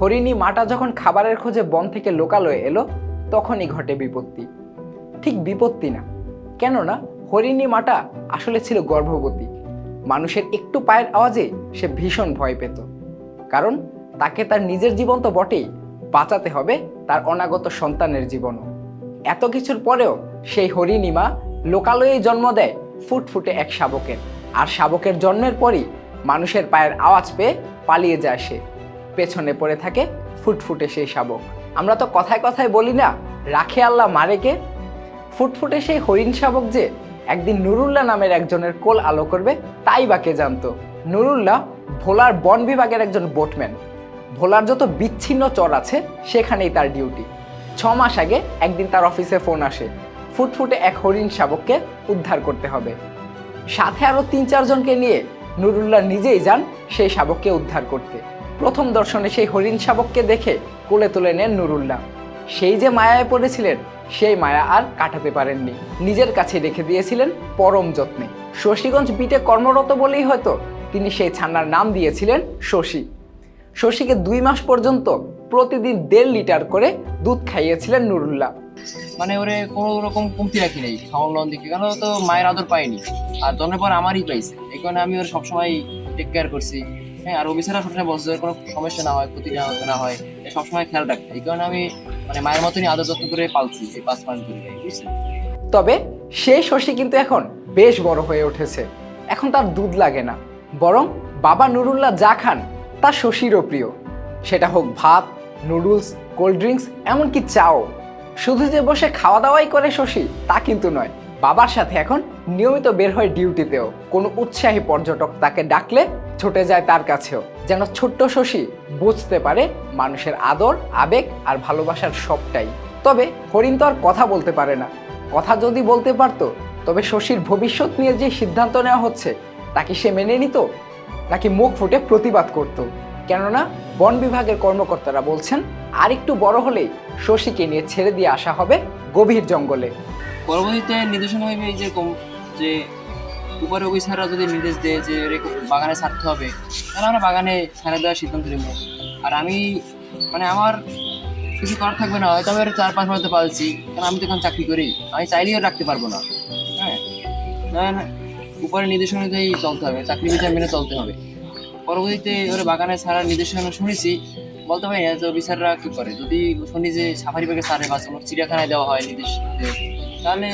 হরিণী মাটা যখন খাবারের খোঁজে বন থেকে লোকালয়ে এলো, তখনই ঘটে বিপত্তি। ঠিক বিপত্তি না। কেননা হরিণী মাটা আসলে ছিল গর্ভবতী। মানুষের একটু পায়ের আওয়াজে সে ভীষণ ভয় পেত। কারণ তাকে তার নিজের জীবন তো বটেই, বাঁচাতে হবে তার অনাগত সন্তানের জীবনও। এত কিছুর পরেও সেই হরিণী মা লোকালয়েই জন্ম দেয় ফুটফুটে এক শাবকের। আর শাবকের জন্মের পরই মানুষের পায়ের আওয়াজ পেয়ে পালিয়ে যায় সে। পেছনে পড়ে থাকে, ফুটফুটে সেই শাবক। আমরা তো কথায় কথায় বলি না, রাখে আল্লাহ মারেকে ফুটফুটে সেই হরিণ শাবক যে একদিন নুরুল্লাহ নামের একজনের কোল আলো করবে, তাই বা কে জানতো? নুরুল্লাহ ভোলার বন বিভাগের একজন বোটম্যান। ভোলার যত বিচ্ছিন্ন চর আছে, সেখানেই তার ডিউটি। ছ মাস আগে একদিন তার অফিসে ফোন আসে, ফুটফুটে এক হরিণ শাবককে উদ্ধার করতে হবে। সাথে আরও তিন চারজনকে নিয়ে নুরুল্লাহ নিজেই যান সেই শাবককে উদ্ধার করতে। প্রথম দর্শনে সেই হরিণ শাবককে দেখে কোলে তুলে নেন নুরুল্লাহ। সেই যে মায়ায় পড়েছিলেন, সেই মায়া আর কাটাতে পারেননি। নিজের কাছে রেখে দিয়েছিলেন পরম যত্নে। শশীগঞ্জ বিটে কর্মরত বলেই হয়তো তিনি সেই ছান্নার নাম দিয়েছিলেন শশী। শশীকে দুই মাস পর্যন্ত প্রতিদিন দেড় লিটার করে দুধ খাইয়েছিলেন নুরুল্লাহ। মানে ওরে কোনো রকম কমতি রাখি নাই খাওয়ান দিকে কেন তো মায়ের আদর পাইনি, আর জন্মের পর আমারই পাইছে। এই কারণে আমি ওর সবসময় টেক কেয়ার করছি। হ্যাঁ আর অফিসাররা সবসময় ওর কোনো সমস্যা না হয়, ক্ষতি না হয়- সবসময় খেয়াল রাখতে। এই কারণে আমি মানে মায়ের মতনই আদর যত্ন করে পালছি এই পাঁচ মাস ধরে তবে সেই শশী কিন্তু এখন বেশ বড় হয়ে উঠেছে। এখন তার দুধ লাগে না। বরং বাবা নুরুল্লাহ যা খান, তা শশীরও প্রিয়। সেটা হোক ভাত, নুডলস, কোল্ড ড্রিঙ্কস, এমনকি চাও। শুধু যে বসে খাওয়া দাওয়াই করে শশী, তা কিন্তু নয়। বাবার সাথে এখন নিয়মিত বের হয় ডিউটিতেও। কোনো উৎসাহী পর্যটক তাকে ডাকলে ছুটে যায় তার কাছেও। যেন ছোট্ট শশী বুঝতে পারে মানুষের আদর, আবেগ আর ভালোবাসার সবটাই। তবে হরিণ তো আর কথা বলতে পারে না। কথা যদি বলতে পারতো, তবে শশীর ভবিষ্যৎ নিয়ে যে সিদ্ধান্ত নেওয়া হচ্ছে, তা কি সে মেনে নিত? নাকি মুখ ফুটে প্রতিবাদ করত? কেননা বন বিভাগের কর্মকর্তারা বলছেন আর একটু বড় হলেই শশীকে নিয়ে ছেড়ে দিয়ে আসা হবে গভীর জঙ্গলে। পরবর্তীতে নির্দেশনা হইবে যেরকম যে উপরে অফিসাররা যদি নির্দেশ দেয় যে বাগানে ছাড়তে হবে, তাহলে আমরা বাগানে ছেড়ে দেওয়ার সিদ্ধান্ত নেব। আর আমি মানে আমার কিছু করার থাকবে না, হয়তো আমি চার পাঁচ মাসে পালছি, কারণ আমি তো এখন চাকরি করি, আমি চাইলেও রাখতে পারব না। হ্যাঁ? উপরে নির্দেশনা অনুযায়ী চলতে হবে, চাকরি বিচার মেনে চলতে হবে। পরবর্তীতে ওর বাগানে ছাড়ার নির্দেশনা শুনেছি, বলতে পারি না যে অফিসাররা কী করে। যদি শুনি যে সাফারি ব্যাগে ছাড়ে বা চিড়িয়াখানায় দেওয়া হয় নির্দেশ তাহলে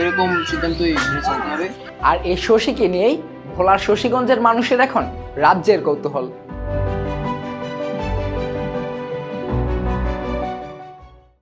এরকম সিদ্ধান্তই চলতে আর এই শশীকে নিয়েই ভোলার শশীগঞ্জের মানুষের এখন রাজ্যের কৌতূহল।